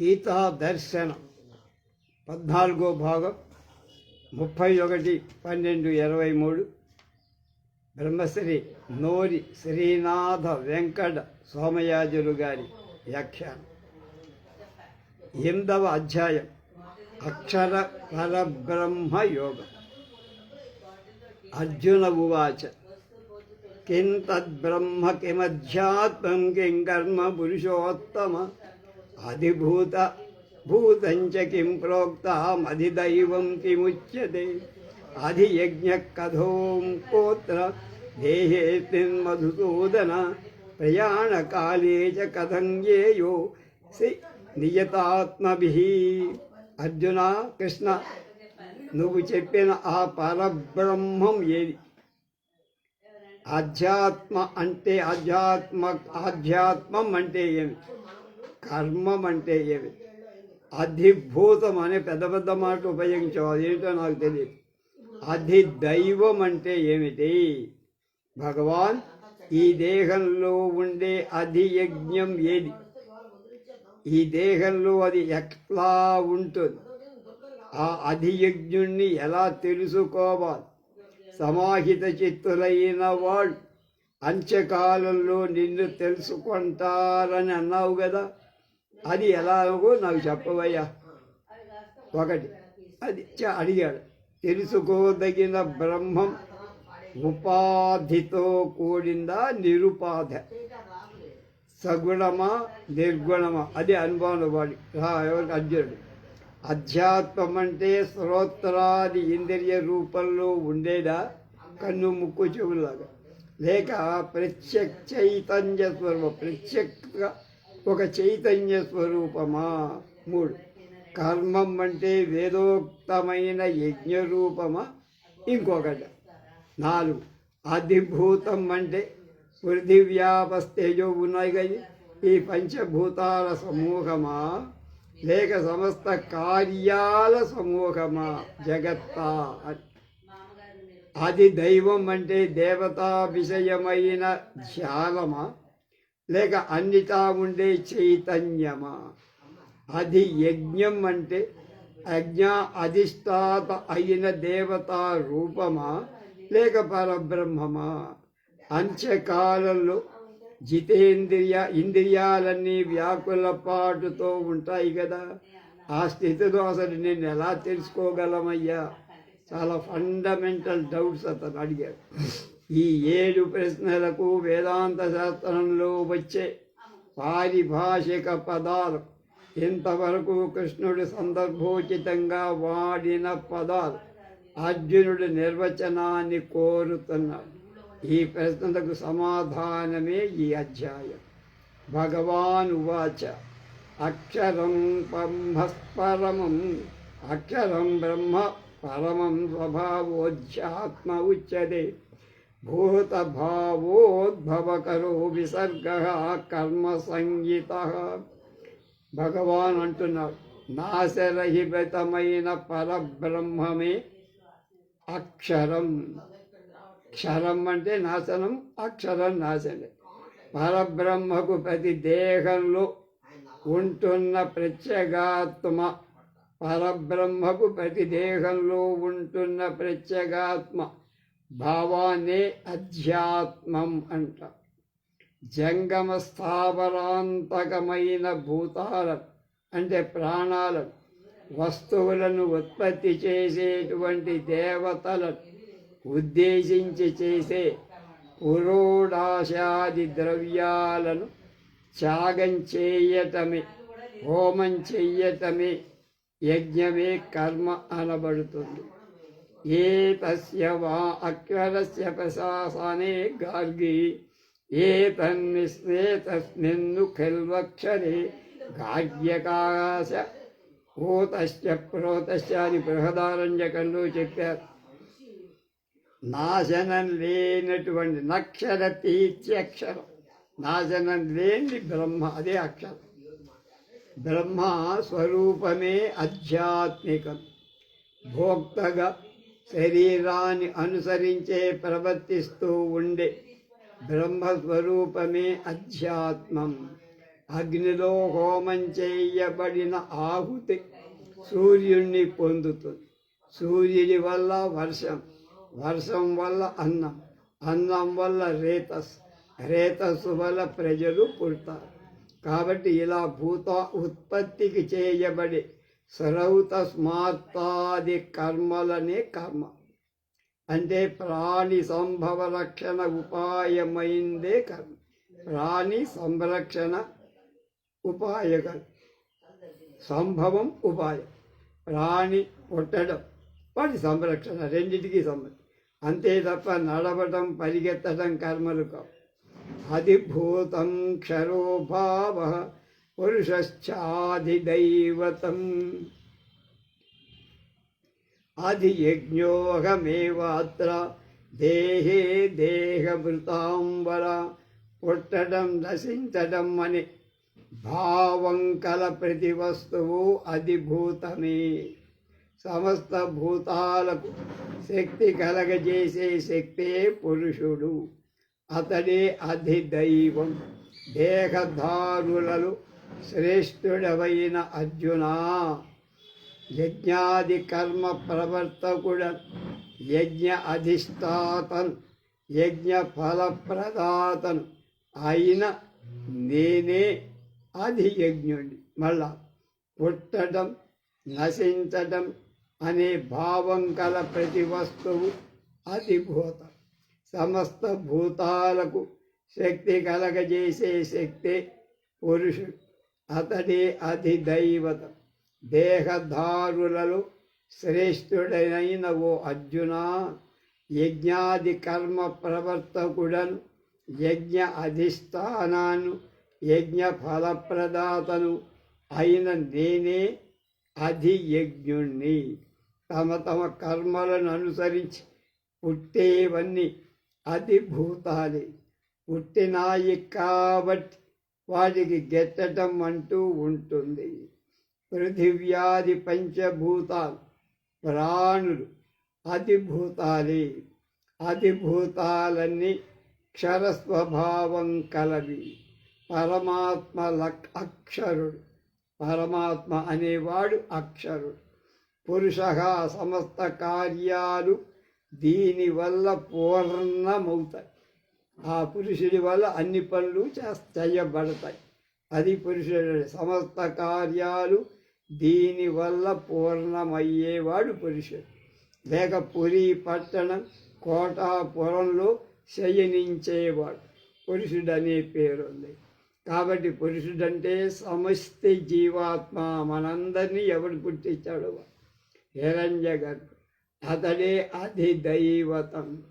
గీతా దర్శనం. పద్నాలుగో భాగం ముప్పై ఒకటి పన్నెండు ఇరవై మూడు బ్రహ్మశ్రీ నోరి శ్రీనాథ వెంకట సోమయాజులు గారి వ్యాఖ్యానం. ఎనిమిదవ అధ్యాయం అక్షర పరబ్రహ్మ యోగం. అర్జున ఉవాచ కిం తద్బ్రహ్మ కిమధ్యాత్మం కిం కర్మ పురుషోత్తమ. అధిభూత భూతంచ కిం ప్రోక్తమధిదైవం కిముచ్యతే అధియజ్ఞ కథోం కోత్ర దేహేస్మిన్ మధుసూదన ప్రయాణకాలే చ కథం యేయో సి నియతాత్మభిః అర్జున కృష్ణ నువ్వు చెప్పిన ఆ పరబ్రహ్మం ఏది? ఆధ్యాత్మ అంటే ఆధ్యాత్మ ఆధ్యాత్మం అంటే ఏమి? కర్మం అంటే ఏమి? అధిభూతం అనే పెద్ద పెద్ద మాటలు ఉపయోగించావు అదేంటో నాకు తెలియదు. అధి దైవం అంటే ఏమిటి? భగవాన్ ఈ దేహంలో ఉండే అధి యజ్ఞం ఏది? ఈ దేహంలో అది ఎట్లా ఉంటుంది? ఆ అధియజ్ఞుణ్ణి ఎలా తెలుసుకోవాలి? సమాహిత చిత్తులైన వాళ్ళు అంత్యకాలంలో నిన్ను తెలుసుకుంటారని అన్నావు కదా. అది ఎలాగో నాకు చెప్పవయ్యా. ఒకటి అది చ- అడిగాడు. తెలుసుకోదగిన బ్రహ్మం ఉపాధితో కూడిందా నిరుపాధ? సగుణమా నిర్గుణమా? అది అనుభవం వాడి ఎవరికి అర్జునుడు. అధ్యాత్మం అంటే శ్రోత్రాది ఇంద్రియ రూపంలో ఉండేదా? కన్ను ముక్కు చెవులాగా లేక ప్రత్యక్ష చైతన్య స్వరూపం ప్రత్యక్ష ఒక చైతన్య స్వరూపమా? మూడు. కర్మం అంటే వేదోక్తమైన యజ్ఞ రూపమా ఇంకొకటి. నాలుగు. అధిభూతం అంటే పృథివ్యాపస్తేజో ఉన్నాయి కదా ఈ పంచభూతాల సమూహమా? లేక సమస్త కార్యాల సమూహమా? జగత్తా. అది దైవం అంటే దేవతా విషయమైన ధ్యానమా? లేక అన్నిటా ఉండే చైతన్యమా? అది యజ్ఞం అంటే యజ్ఞ అధిష్టాత అయిన దేవతా రూపమా? లేక పరబ్రహ్మమా? అంత్యకాలంలో జితేంద్రియ ఇంద్రియాలన్నీ వ్యాకుల పాటుతో ఉంటాయి కదా. ఆ స్థితిలో అసలు నేను ఎలా తెలుసుకోగలమయ్యా? చాలా ఫండమెంటల్ డౌట్స్ అతను అడిగాడు. ఈ ఏడు ప్రశ్నలకు వేదాంత శాస్త్రంలో వచ్చే పారిభాషిక పదాలు ఇంతవరకు కృష్ణుడు సందర్భోచితంగా వాడిన పదాలు అర్జునుడు నిర్వచనాన్ని కోరుతున్నాడు. ఈ ప్రశ్నలకు సమాధానమే ఈ అధ్యాయం. భగవాన్ ఉవాచ అక్షరం బ్రహ్మస్పరమం అక్షరం బ్రహ్మ పరమం స్వభావోధ్యాత్మ ఉచ్యతే. భూతభావోద్భవకరో విసర్గ కర్మసంగీత భగవాన్ అంటున్నారు నాశరహితమైన పరబ్రహ్మమే అక్షరం. క్షరం అంటే నాశనం అక్షరం నాశనం. పరబ్రహ్మకు ప్రతి దేహంలో ఉంటున్న ప్రత్యేగాత్మ పరబ్రహ్మకు ప్రతి దేహంలో ఉంటున్న ప్రత్యేగాత్మ. భావాన్నే అధ్యాత్మం అంట. జంగమ స్థావరాంతకమైన భూతాలను అంటే ప్రాణాలను వస్తువులను ఉత్పత్తి చేసేటువంటి దేవతలను ఉద్దేశించి చేసే పురోడాశాది ద్రవ్యాలను త్యాగం చేయటమే హోమం చెయ్యటమే యజ్ఞమే కర్మ అనబడుతుంది. ఏతస్య వా అక్షరస్య ప్రశాసనే గార్గి ఏ తన్నిస్నే తస్మిన్ను ఖల్వక్షరే గార్గ్యకాశ ఓతశ్చ ప్రోతశ్చ అని బృహదారంజకంలో చెప్పారు నాశనం లేనటువంటి నక్షర తీర్చక్షరం నాశనం లేని బ్రహ్మ అదే అక్షరం బ్రహ్మ స్వరూపమే ఆధ్యాత్మికం భోక్తగా శరీరాన్ని అనుసరించే ప్రవర్తిస్తూ ఉండే బ్రహ్మస్వరూపమే అధ్యాత్మం. అగ్నిలో హోమం చేయబడిన ఆహుతి సూర్యుణ్ణి పొందుతుంది. సూర్యుడి వల్ల వర్షం వర్షం వల్ల అన్నం అన్నం వల్ల రేతస్ రేతస్సు వల్ల ప్రజలు పుడతారు. కాబట్టి ఇలా భూత ఉత్పత్తికి చేయబడి సరౌత స్మార్తాది కర్మలనే కర్మ. అంటే ప్రాణి సంభవ రక్షణ ఉపాయమైందే కర్మ. ప్రాణి సంరక్షణ ఉపాయకం సంభవం ఉపాయం. ప్రాణి పుట్టడం వాటి సంరక్షణ రెండింటికి సంబంధం. అంతే తప్ప నడవటం పరిగెత్తడం కర్మలు కావు. అధిభూతం క్షరోభావ పురుషశ్చాధిదైవతం అధియజ్ఞోహమేవాత్ర దేహే దేహభృతాంబర పుట్టడం నశించడం అని భావం కల ప్రతి వస్తువు అధిభూతమే సమస్త భూతాలకు శక్తి కలగజేసే శక్తే పురుషుడు. అతడే అధిదైవం. దేహధారులలో శ్రేష్ఠుడవైన అర్జున. యజ్ఞాది కర్మ ప్రవర్తకుడ యజ్ఞ అధిష్టాతన్ యజ్ఞ ఫలప్రదాతను అయిన నేనే అధియజ్ఞుడి మళ్ళా పుట్టడం నశించడం అనే భావం గల ప్రతి వస్తువు అధిభూత సమస్త భూతాలకు శక్తి కలగజేసే శక్తే పురుషుడు. అతడే అధిదైవత దేహధారులలో శ్రేష్ఠుడైన ఓ అర్జున యజ్ఞాది కర్మ ప్రవర్తకుడను యజ్ఞ అధిష్టానాను యజ్ఞ ఫలప్రదాతను అయిన నేనే అధియజ్ఞుణ్ణి. తమ తమ కర్మలను అనుసరించి పుట్టేవన్నీ అధిభూతాలే పుట్టినాయి కాబట్టి వాటికి గెచ్చటం అంటూ ఉంటుంది. పృథివ్యాది పంచభూతాలు ప్రాణులు అధిభూతాలే అతిభూతాలన్నీ క్షరస్వభావం కలవి. పరమాత్మ లక్ అక్షరుడు. పరమాత్మ అనేవాడు అక్షరుడు. పురుష సమస్త కార్యాలు దీనివల్ల పూర్ణమవుతాయి. ఆ పురుషుడి వల్ల అన్ని పనులు చేయబడతాయి. అది పురుషుడు సమస్త కార్యాలు దీనివల్ల పూర్ణమయ్యేవాడు పురుషుడు. లేక పురి పట్టణం కోటాపురంలో శయనించేవాడు. పురుషుడు అనే పేరుంది. కాబట్టి పురుషుడంటే సమస్త జీవాత్మ మనందరినీ ఎవడు పుట్టించాడు హిరణ్య గర్భ అతడే అధిదైవతం.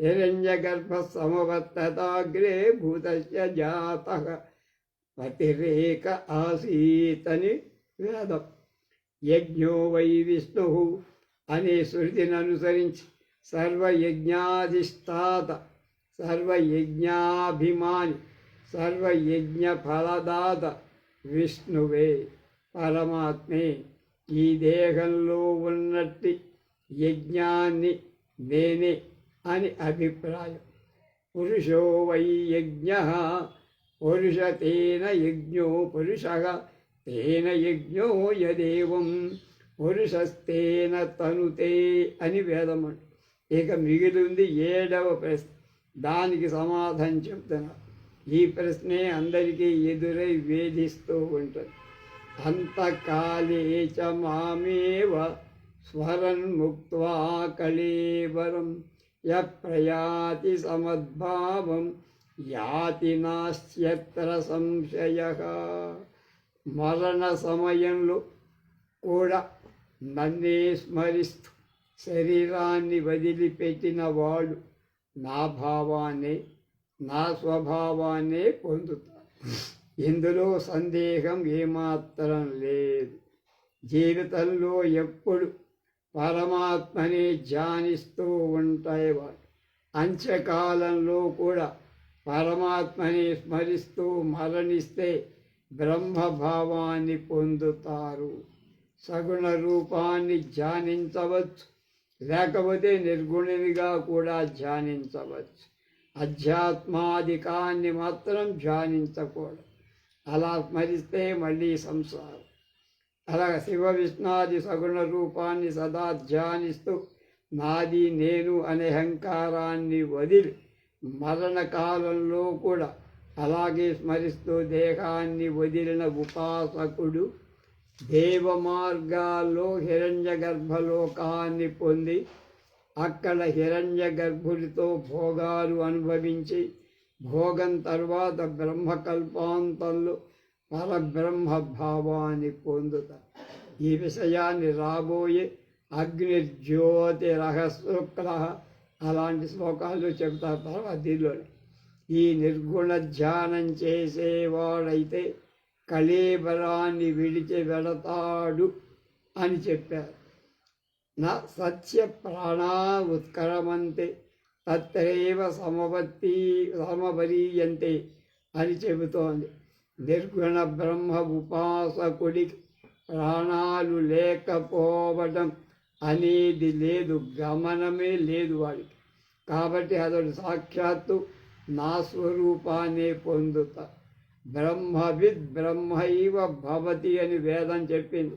హిరణ్య గర్భ సమవర్తతాగ్రే భూతస్య జాత ఆసీతని వేదం యజ్ఞో వై విష్ణు అనే శృతిని అనుసరించి సర్వయజ్ఞాధిష్టాత సర్వయజ్ఞాభిమాని సర్వయజ్ఞ ఫలదాత విష్ణువే పరమాత్మే ఈ దేహంలో ఉన్నట్టి యజ్ఞాన్ని నేనే అని అభిప్రాయం. పురుషో వై యజ్ఞ పురుష తేన యజ్ఞో పురుష తేన యజ్ఞో యదేవం పురుషస్తేన తనుతే అని వేదమంట ఇక మిగిలింది ఏడవ ప్రశ్న. దానికి సమాధానం చెప్తున్నా. ఈ ప్రశ్నే అందరికీ ఎదురై వేధిస్తూ ఉంటుంది. అంతకాలే చ మామేవ స్వరన్ముక్వా కళేవరం య ప్రయాతి సమద్భావం యాతి నాస్త్యత్ర సంశయ మరణ సమయంలో కూడా నన్నే స్మరిస్తూ శరీరాన్ని వదిలిపెట్టిన వాడు నా భావాన్ని నా స్వభావాన్ని పొందుతారు ఇందులో సందేహం ఏమాత్రం లేదు జీవితంలో ఎప్పుడు పరమాత్మని ధ్యానిస్తూ ఉంటాయి. వాడు అంత్యకాలంలో కూడా పరమాత్మని స్మరిస్తూ మరణిస్తే బ్రహ్మభావాన్ని పొందుతారు. సగుణ రూపాన్ని ధ్యానించవచ్చు. లేకపోతే నిర్గుణునిగా కూడా ధ్యానించవచ్చు. అధ్యాత్మాధికాన్ని మాత్రం ధ్యానించకూడదు. అలా స్మరిస్తే మళ్ళీ సంసారం అలాగ శివ విష్ణాది సగుణ రూపాన్ని సదా ధ్యానిస్తూ నాది నేను అనే అహంకారాన్ని వదిలి మరణకాలంలో కూడా అలాగే స్మరిస్తూ దేహాన్ని వదిలిన ఉపాసకుడు దేవ మార్గాల్లో హిరణ్య గర్భలోకాన్ని పొంది అక్కడ హిరణ్య గర్భుడితో భోగాలు అనుభవించి భోగం తర్వాత బ్రహ్మకల్పాంతంలో పరబ్రహ్మ భావాన్ని పొందుతారు ఈ విషయాన్ని రాబోయే అగ్నిర్జ్యోతి రహశుక్ల అలాంటి శ్లోకాలు చెబుతారు తర్వాత దీనిలోనే ఈ నిర్గుణ ధ్యానం చేసేవాడైతే కళేబరాన్ని విడిచి వెడతాడు అని చెప్పారు. నా సత్య ప్రాణా ఉత్కరమంతే తత్రేవ సమవర్తి సమబరీయంతే అని చెబుతోంది. నిర్గుణ బ్రహ్మ ఉపాసకుడికి ప్రాణాలు లేకపోవడం అనేది లేదు గమనమే లేదు వాడికి. కాబట్టి అతడు సాక్షాత్తు నా స్వరూపాన్ని పొందుతా. బ్రహ్మవిద్ బ్రహ్మైవ భవతి అని వేదం చెప్పింది.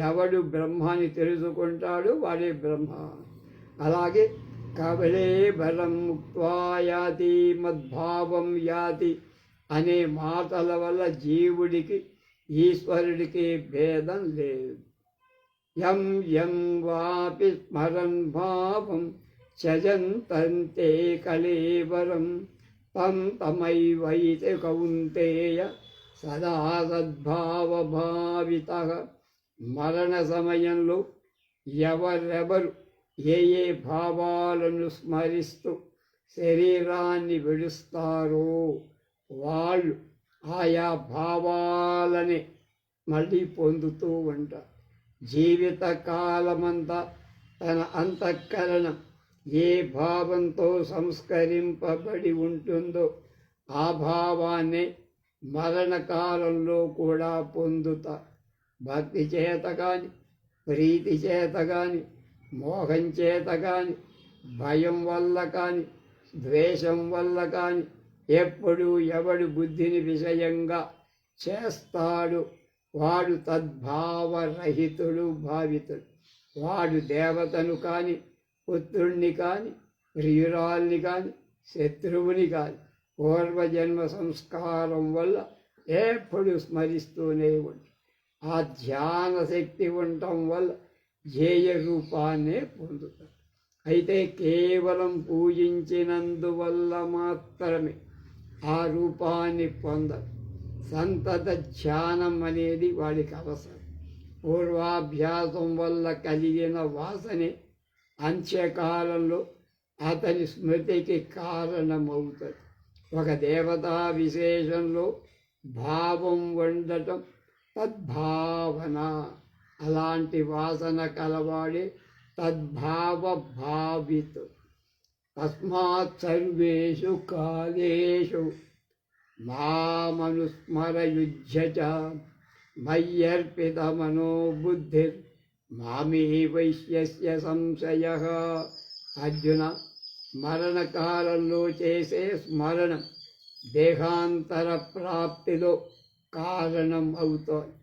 ఎవడు బ్రహ్మాన్ని తెలుసుకుంటాడు వాడే బ్రహ్మ. అలాగే కబలే బలం ముక్వా యాతి మద్భావం యాతి అనే మాటల వల్ల జీవుడికి ఈశ్వరుడికి భేదం లేదు. యం యం వాపి స్మరన్ భావం చజంతంతే కళేవరం తం తమైవైతే కౌంతేయ సదా సద్భావభావిత. మరణ సమయంలో ఎవరెవరు ఏ ఏ భావాలను స్మరిస్తూ శరీరాన్ని విడుస్తారో వాళ్ళు ఆయా భావాలని మళ్ళీ పొందుతూ ఉంటారు. జీవిత కాలమంతా తన అంతఃకరణం ఏ భావంతో సంస్కరింపబడి ఉంటుందో ఆ భావాన్ని మరణకాలంలో కూడా పొందుతా భక్తి చేత కానీ ప్రీతి చేత కానీ మోహం చేత కానీ భయం వల్ల కానీ ద్వేషం వల్ల కానీ ఎప్పుడు ఎవడు బుద్ధిని విషయంగా చేస్తాడు వాడు తద్భావరహితుడు భావితుడు. వాడు దేవతను కాని పుత్రుణ్ణి కాని ప్రియురాల్ని కాని శత్రువుని కాని పూర్వజన్మ సంస్కారం వల్ల ఎప్పుడు స్మరిస్తూనే ఉంటుంది ఆ ధ్యాన శక్తి ఉండటం వల్ల ధ్యేయ రూపాన్నే పొందుతాడు. అయితే కేవలం పూజించినందువల్ల మాత్రమే ఆ రూపాన్ని పొందరు సంతత ధ్యానం అనేది వాడికి అవసరం. పూర్వాభ్యాసం వల్ల కలిగిన వాసనే అంత్యకాలంలో అతని స్మృతికి కారణమవుతుంది. ఒక దేవతా విశేషంలో భావం ఉండటం తద్భావన. అలాంటి వాసన కలవాడే తద్భావ భావితు. తస్మాత్ సర్వేషు కాలేషు. మామనుస్మరయుజ్యచ చ మయ్యర్పిత మనోబుద్ధిర్ మామే వైశ్యస్య సంశయ. అర్జున మరణకాలంలో చేసే స్మరణం దేహాంతర ప్రాప్తిలో కారణం అవుతోంది.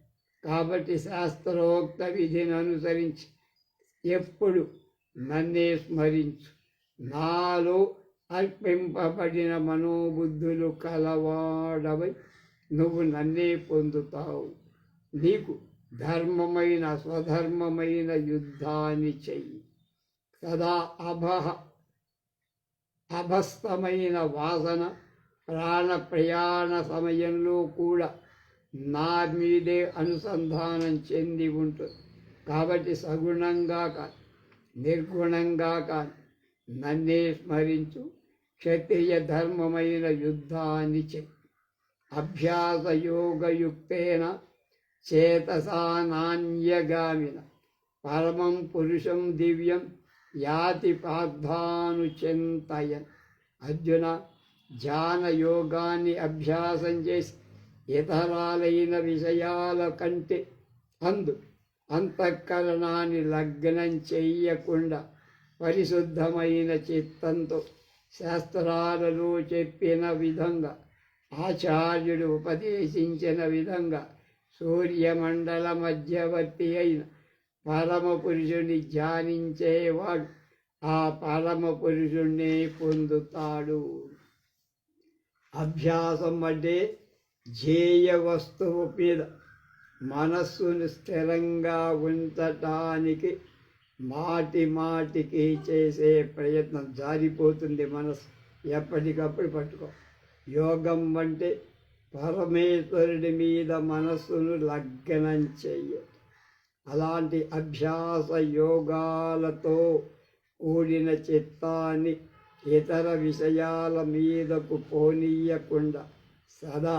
కాబట్టి శాస్త్రోక్త విధిని అనుసరించి ఎప్పుడు నన్నే స్మరించు. నాలో అర్పింపబడిన మనోబుద్ధులు కలవాడవై నువ్వు నన్నే పొందుతావు. నీకు ధర్మమైన స్వధర్మమైన యుద్ధాన్ని చెయ్యి. సదా అభహ అభస్తమైన వాసన ప్రాణ ప్రయాణ సమయంలో కూడా నా మీదే అనుసంధానం చెంది ఉంటుంది కాబట్టి సగుణంగా కానీ నిర్గుణంగా కానీ నన్నే స్మరించు. క్షత్రియ ధర్మమైన యుద్ధాన్ని చెయ్యి అభ్యాసయోగయుక్తేన చేతసా నాణ్యగామిన. పరమం పురుషం దివ్యం యాతి పార్థానుచింతయన్ అర్జున ధ్యాన యోగాన్ని అభ్యాసం చేసి ఇతరాలైన విషయాల కంటే అందు అంతఃకరణాన్ని లగ్నం చెయ్యకుండా పరిశుద్ధమైన చిత్తంతో శాస్త్రాలలో చెప్పిన విధంగా ఆచార్యుడు ఉపదేశించిన విధంగా సూర్యమండల మధ్యవర్తి అయిన పరమపురుషుని ధ్యానించేవాడు ఆ పరమ పురుషుణ్ణి పొందుతాడు. అభ్యాసం అంటే ధ్యేయ వస్తువు మీద మనస్సును స్థిరంగా ఉంచటానికి మాటి మాటికి చేసే ప్రయత్నం జారిపోతుంది మనసు. ఎప్పటికప్పుడు పట్టుకో. యోగం అంటే పరమేశ్వరుడి మీద మనస్సును లగ్నం చెయ్య అలాంటి అభ్యాస యోగాలతో కూడిన చిత్తాన్ని ఇతర విషయాల మీదకు పోనీయకుండా సదా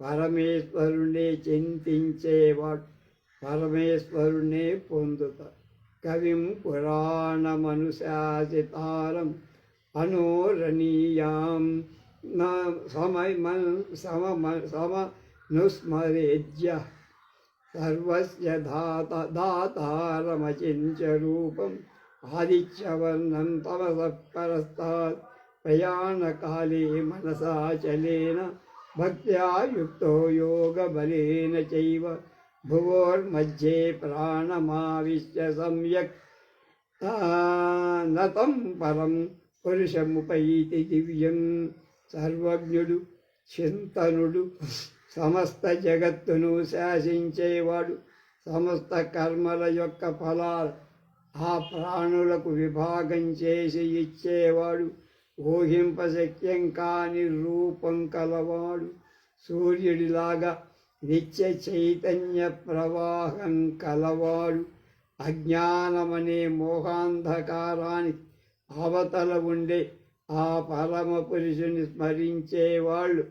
పరమేశ్వరుణ్ణి చింతించేవాడు. పరమేశ్వరుణ్ణి పొందుతాడు. కవిం పురాణమనుశాసితారం అనోరణీయాం. నా సమ సమనుస్మరేజ్య సర్వస్య దాత దాతారమచించ రూపం ఆదిత్యవర్ణం తమస పరస్తాత్ ప్రయాణకాలే మనసాచలేన భక్త్యా యుక్తో యోగబలేన చైవ భువోర్మధ్యే ప్రాణమావిశ్య సమ్యక్ నతం పరం పురుషముపైతి దివ్యం సర్వజ్ఞుడు చింతనుడు సమస్త జగత్తును శాసించేవాడు సమస్త కర్మల యొక్క ఫలాలు ఆ ప్రాణులకు విభాగం చేసి ఇచ్చేవాడు ఊహింపశక్యం కాని రూపం కలవాడు సూర్యుడిలాగా నిత్య చైతన్య ప్రవాహం కలవాడు అజ్ఞానమనే మోహాంధకారానికి అవతల ఉండే ఆ పరమ పురుషుని స్మరించేవాళ్ళు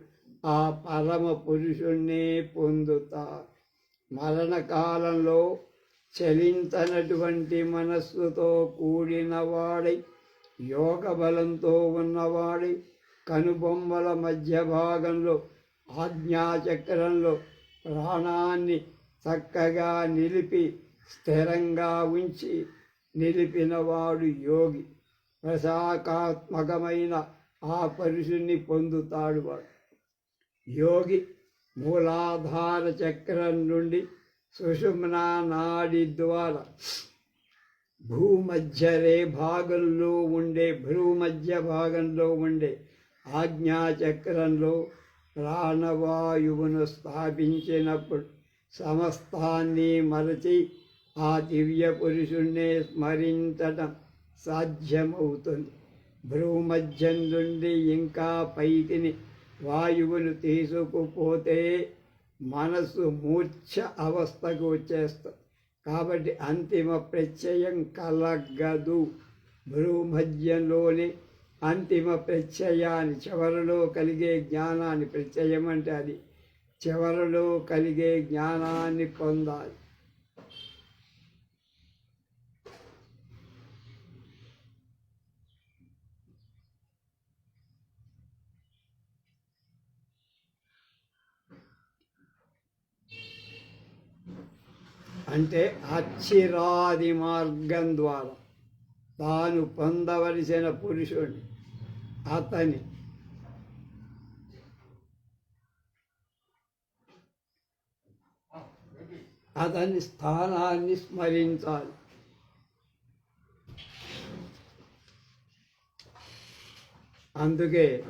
ఆ పరమ పురుషుణ్ణే పొందుతారు మరణకాలంలో చలించనటువంటి మనస్సుతో కూడిన వాడై యోగ బలంతో ఉన్నవాడై కనుబొమ్మల మధ్య భాగంలో ఆజ్ఞాచక్రంలో ప్రాణాన్ని చక్కగా నిలిపి స్థిరంగా ఉంచి నిలిపినవాడు యోగి. ప్రశాకాత్మకమైన ఆ పరుషుణ్ణి పొందుతాడు వాడు. యోగి మూలాధార చక్రం నుండి సుషుమ్నా నాడి ద్వారా భూమధ్యరే భాగంలో ఉండే భూమధ్య భాగంలో ఉండే ఆజ్ఞాచక్రంలో ప్రాణవాయువును స్థాపించినప్పుడు సమస్తాన్ని మరచి ఆ దివ్య పురుషుణ్ణి స్మరించటం సాధ్యమవుతుంది. భ్రూమధ్యం నుండి ఇంకా పైకిని వాయువును తీసుకుపోతే మనసు మూర్ఛ అవస్థకు వచ్చేస్తుంది కాబట్టి అంతిమ ప్రత్యయం కలగదు. భ్రూమధ్యంలోని అంతిమ ప్రత్యయాన్ని చివరిలో కలిగే జ్ఞానాన్ని ప్రత్యయం అంటే అది. చివరిలో కలిగే జ్ఞానాన్ని పొందాలి. అంటే అచ్చిరాది మార్గం ద్వారా. తాను పొందవలసిన పురుషుడిని అతని అతని స్థానాన్ని స్మరించాలి. అందుకే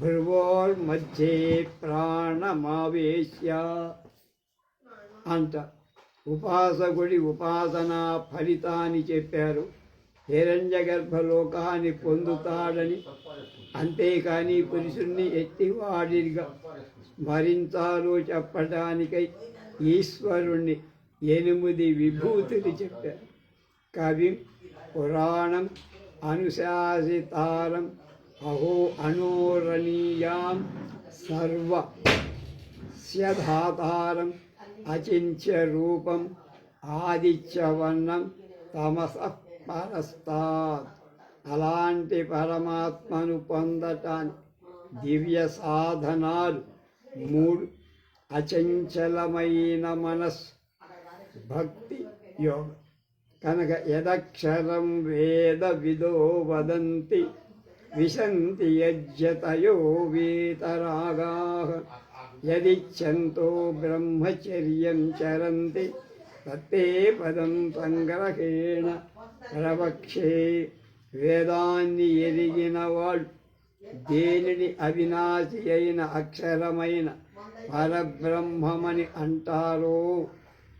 భృవోర్ ప్రాణమావేశ్య అంట. ఉపాసకుడి ఉపాసనా ఫలితాన్ని చెప్పారు. హిరణ్య గర్భలోకాన్ని పొందుతాడని అంతేకాని పురుషుణ్ణి ఎత్తివాడిగా స్మరించాలో చెప్పటానికై ఈశ్వరుణ్ణి ఎనిమిది విభూతులు చెప్పారు. కవి పురాణం అనుశాసితారం అహో అనోరణీయాం సర్వ స్యధాతారం అచింత్య రూపం ఆదిత్యవర్ణం తమస పరస్తాత్. అలాంటి పరమాత్మను పొందటానికి దివ్య సాధనాలు మూడు అచంచలమైన మనస్సు భక్తి యోగం. కనుక యదక్షరం వేద విదో వదంతి విశంతి యజ్జతయో వీతరాగా. యదిచ్చంతో బ్రహ్మచర్యం చరంతి తత్తే పదం సంగ్రహేణ రవక్షే వేదాన్ని ఎరిగిన వాళ్ళు దేనిని అవినాశి అయిన అక్షరమైన పరబ్రహ్మమని అంటారో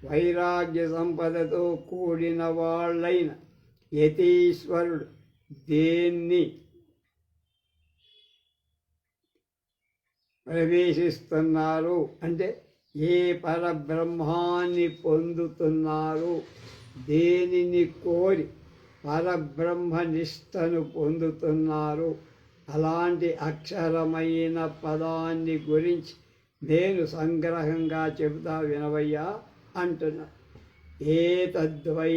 వైరాగ్య సంపదతో కూడిన వాళ్ళైన యతీశ్వరుడు దేన్ని ప్రవేశిస్తున్నారు అంటే ఏ పరబ్రహ్మాన్ని పొందుతున్నారు దేనిని కోరి పరబ్రహ్మ నిష్టను పొందుతున్నారు. అలాంటి అక్షరమైన పదాన్ని గురించి నేను సంగ్రహంగా చెబుతా వినవయ్యా అంటున్నా. ఏ తద్వై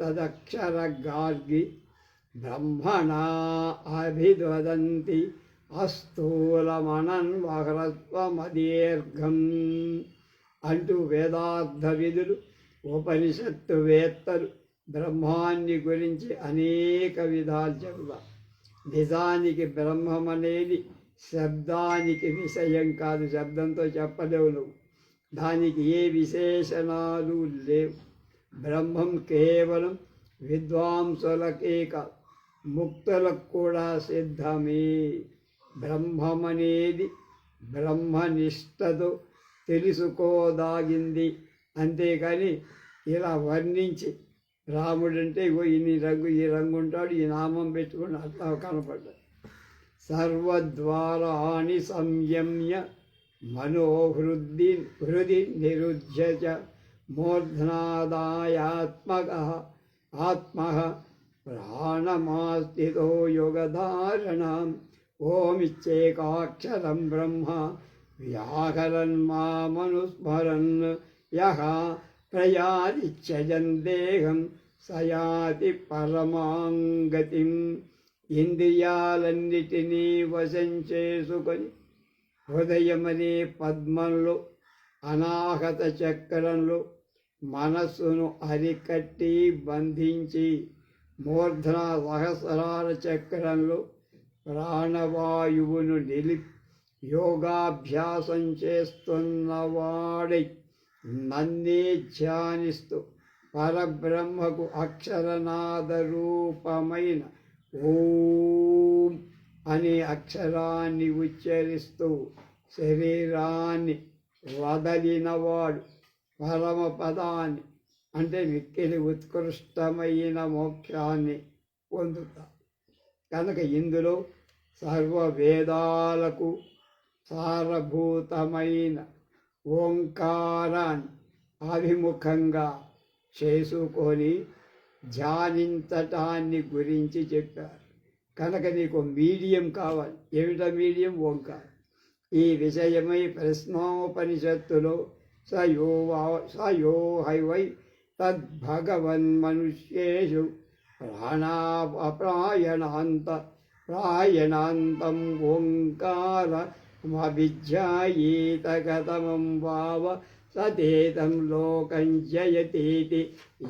తదక్షర గార్గి బ్రహ్మణ అభివదంతి అస్థూలమనన్ వహ్రత్వమదీర్ఘం అంటూ వేదార్థ విధులు ఉపనిషత్తు వేత్తలు బ్రహ్మాన్ని గురించి అనేక విధాలు చెబుదాం నిజానికి బ్రహ్మం అనేది శబ్దానికి విషయం కాదు శబ్దంతో చెప్పలేవు నువ్వు. దానికి ఏ విశేషణాలు లేవు. బ్రహ్మం కేవలం విద్వాంసులకే కాదు ముక్తులకు కూడా సిద్ధమే. బ్రహ్మమనేది బ్రహ్మనిష్టతో తెలుసుకోదాగింది. అంతేకాని ఇలా వర్ణించి రాముడంటే ఇగో ఇన్ని రంగు ఈ రంగు ఉంటాడు ఈ నామం పెట్టుకుని అట్లా కనపడ్డాడు. సర్వద్వారాణి సంయమ్య మనోహృది హృది నిరుధ్య మూర్ధనాదాయాత్మక ఆత్మ ప్రాణమాస్థితో యుగధారణ. ఓమిచ్చేకాక్షరం బ్రహ్మ వ్యాకరన్ మామనుస్మరన్ యహ. ప్రయాది దేహం సయాతి పరమాంగతిం. ఇంద్రియాలన్నిటినీ వశం చేసుకొని హృదయమనే పద్మంలో అనాహత చక్రంలో మనస్సును అరికట్టి బంధించి మూర్ధన సహస్రాల చక్రంలో ప్రాణవాయువును నిలిపి యోగాభ్యాసం చేస్తున్నవాడై నన్నే ధ్యానిస్తూ పరబ్రహ్మకు అక్షరనాద రూపమైన ఓం అనే అక్షరాన్ని ఉచ్చరిస్తూ శరీరాన్ని వదలినవాడు పరమపదాన్ని అంటే మిక్కిలి ఉత్కృష్టమైన మోక్షాన్ని పొందుతాడు. కనుక ఇందులో సర్వ వేదాలకు సారభూతమైన ఓంకారాన్ని అభిముఖంగా చేసుకొని ధ్యానించటాన్ని గురించి చెప్పారు. కనుక నీకు మీడియం కావాలి. ఏమిటా మీడియం? ఓంకారం. ఈ విషయమై ప్రశ్నోపనిషత్తులో సయో వా- సయో హైవై తద్భగవన్మనుష్యేషు ప్రాణాపరాయణాంత ప్రాయణాంతం ఓంకార మభిధ్యాయేతగతమం వావ సదేతం లోకం జయతేతి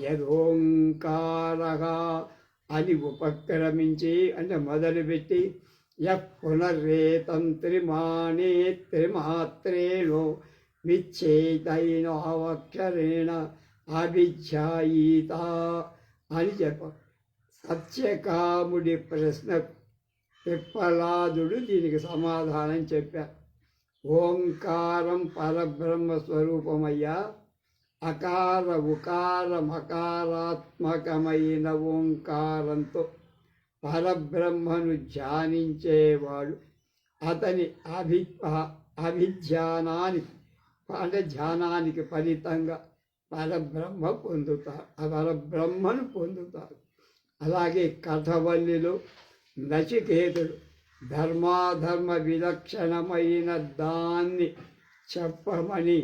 యదోంకార అని ఉపక్రమించి అంటే మొదలుపెట్టి యః పునర్వేతం త్రిమాణే త్రిమాత్రేణో విచ్ఛేదైనవక్షరేణ అభిధ్యాయీత అని చెప్ప సత్యకాముడి ప్రశ్నకు పిప్పలాదుడు దీనికి సమాధానం చెప్పా. ఓంకారం పరబ్రహ్మ స్వరూపమయ్యా అకార ఉకార మకారాత్మకమైన ఓంకారంతో పరబ్రహ్మను ధ్యానించేవాడు. అతని అభి అభిధ్యానానికి అంటే ధ్యానానికి ఫలితంగా పరబ్రహ్మ పొందుతారు పరబ్రహ్మను పొందుతారు అలాగే కథవల్లిలో నచికేతుడు. ధర్మాధర్మ విలక్షణమైన దాన్ని చెప్పమని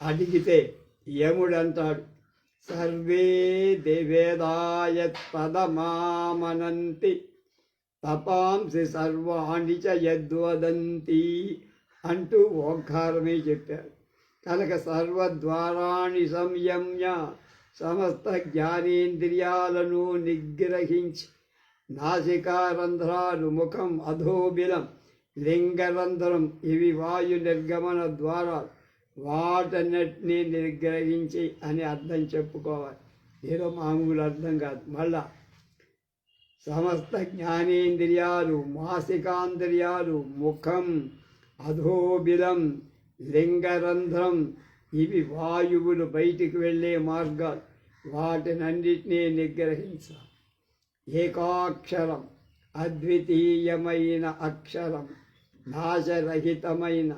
అడిగితే యముడంటాడు సర్వే దేవేదాయత్ పదమామనంతి తపాంసి సర్వాణి చ యద్వదంతి అంటూ ఓంకారమే చెప్పారు కనుక సర్వద్వారాణి సంయమ్య సమస్త జ్ఞానేంద్రియాలను నిగ్రహించి నాసికారంధ్రాలు ముఖం అధోబిలం లింగరంధ్రం ఇవి వాయు నిర్గమన ద్వారా వాటన్నిటినీ నిగ్రహించి అని అర్థం చెప్పుకోవాలి. ఏదో మామూలు అర్థం కాదు. మళ్ళా సమస్త జ్ఞానేంద్రియాలు మాసికాంద్రియాలు ముఖం అధోబిలం లింగరంధ్రం ఇవి వాయువులు బయటికి వెళ్ళే మార్గాలు. వాటినన్నిటినీ నిగ్రహించాలి ఏకాక్షరం అద్వితీయమైన అక్షరం నాశరహితమైన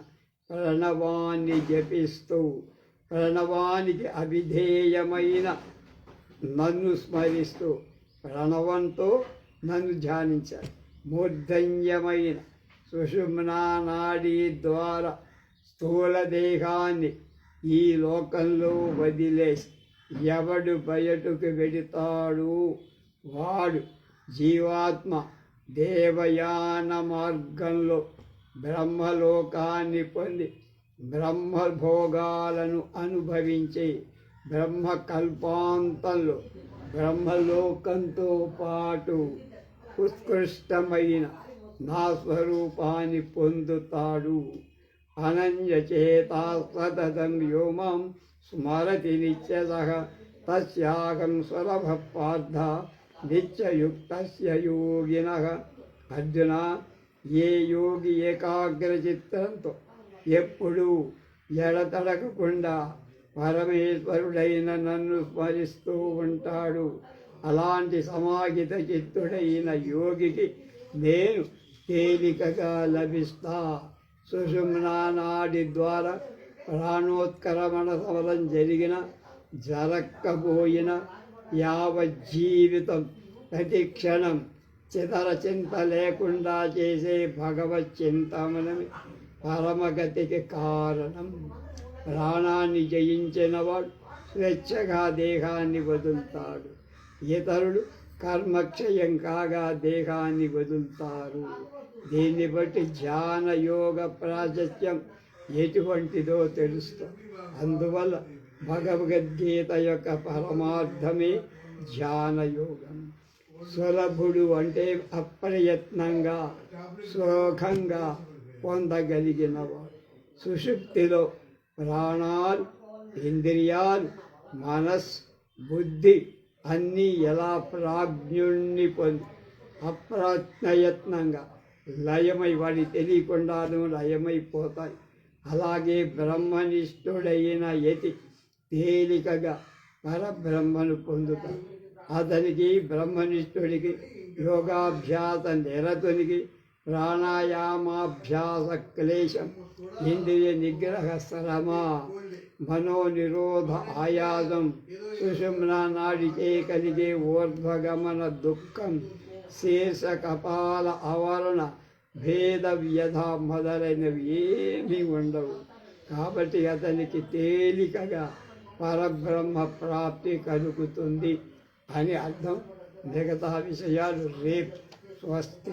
ప్రణవాన్ని జపిస్తూ ప్రణవానికి అవిధేయమైన నన్ను స్మరిస్తూ ప్రణవంతో నన్ను ధ్యానించాలి. మూర్ధన్యమైన సుషుమ్నానాడీ ద్వారా స్థూల దేహాన్ని ఈ లోకంలో వదిలేసి ఎవడు బయటకు వెడుతాడు వాడు జీవాత్మ దేవయాన మార్గంలో బ్రహ్మలోకాన్ని పొంది బ్రహ్మభోగాలను అనుభవించి బ్రహ్మ కల్పాంతంలో బ్రహ్మలోకంతో పాటు ఉత్కృష్టమైన నా స్వరూపాన్ని పొందుతాడు. అనన్యచేత సతతం వ్యోమం స్మరతి నిత్యత తస్యాహం సులభ పార్థ నిత్యయుక్తస్య యోగిన అర్జున ఏ యోగి ఏకాగ్రచిత్తంతో ఎప్పుడూ ఎడతడకకుండా పరమేశ్వరుడైన నన్ను స్మరిస్తూ ఉంటాడు అలాంటి సమాహిత చిత్తుడైన యోగికి నేను తేలికగా లభిస్తా। సుషుమ్నా నాడి ద్వారా ప్రాణోత్కరమణ సమరం జరిగిన జరక్కపోయిన యావజ్జీవితం ప్రతి క్షణం చితర చింత లేకుండా చేసే భగవత్ చింతమనమే పరమగతికి కారణం. ప్రాణాన్ని జయించినవాడు స్వేచ్ఛగా దేహాన్ని వదులుతాడు. ఇతరులు కర్మక్షయం కాగా దేహాన్ని వదులుతారు. దీన్ని బట్టి ధ్యాన యోగ ప్రాశస్త్యం ఎటువంటిదో తెలుస్తుంది అందువల్ల భగవద్గీత యొక్క పరమార్థమే ధ్యాన యోగం సులభుడు అంటే అప్రయత్నంగా సుఖంగా పొందగలిగినవాడు. సుషుప్తిలో ప్రాణాలు ఇంద్రియాలు మనస్ బుద్ధి అన్నీ ఎలా ప్రాజ్ఞుణ్ణి పొంది అప్రయత్నంగా లయమై వాడి తెలియకుండాను లయమైపోతాయి. అలాగే బ్రహ్మనిష్ఠుడైన యతి తేలికగా పరబ్రహ్మను పొందుతాడు అతనికి బ్రహ్మనిష్ఠుడికి యోగాభ్యాస నిరతునికి ప్రాణాయామాభ్యాస క్లేశం ఇంద్రియ నిగ్రహ శ్రమ మనోనిరోధ ఆయాసం సుషుమ్నా నాడికే కలిగే ఊర్ధ్వగమన దుఃఖం శేష కపాల ఆవరణ భేద వ్యధ ఏమీ ఉండవు. కాబట్టి అతనికి తేలికగా పరబ్రహ్మ ప్రాప్తి కలుగుతుంది అని అర్థం. మిగతా విషయాలు రేపు స్వస్తి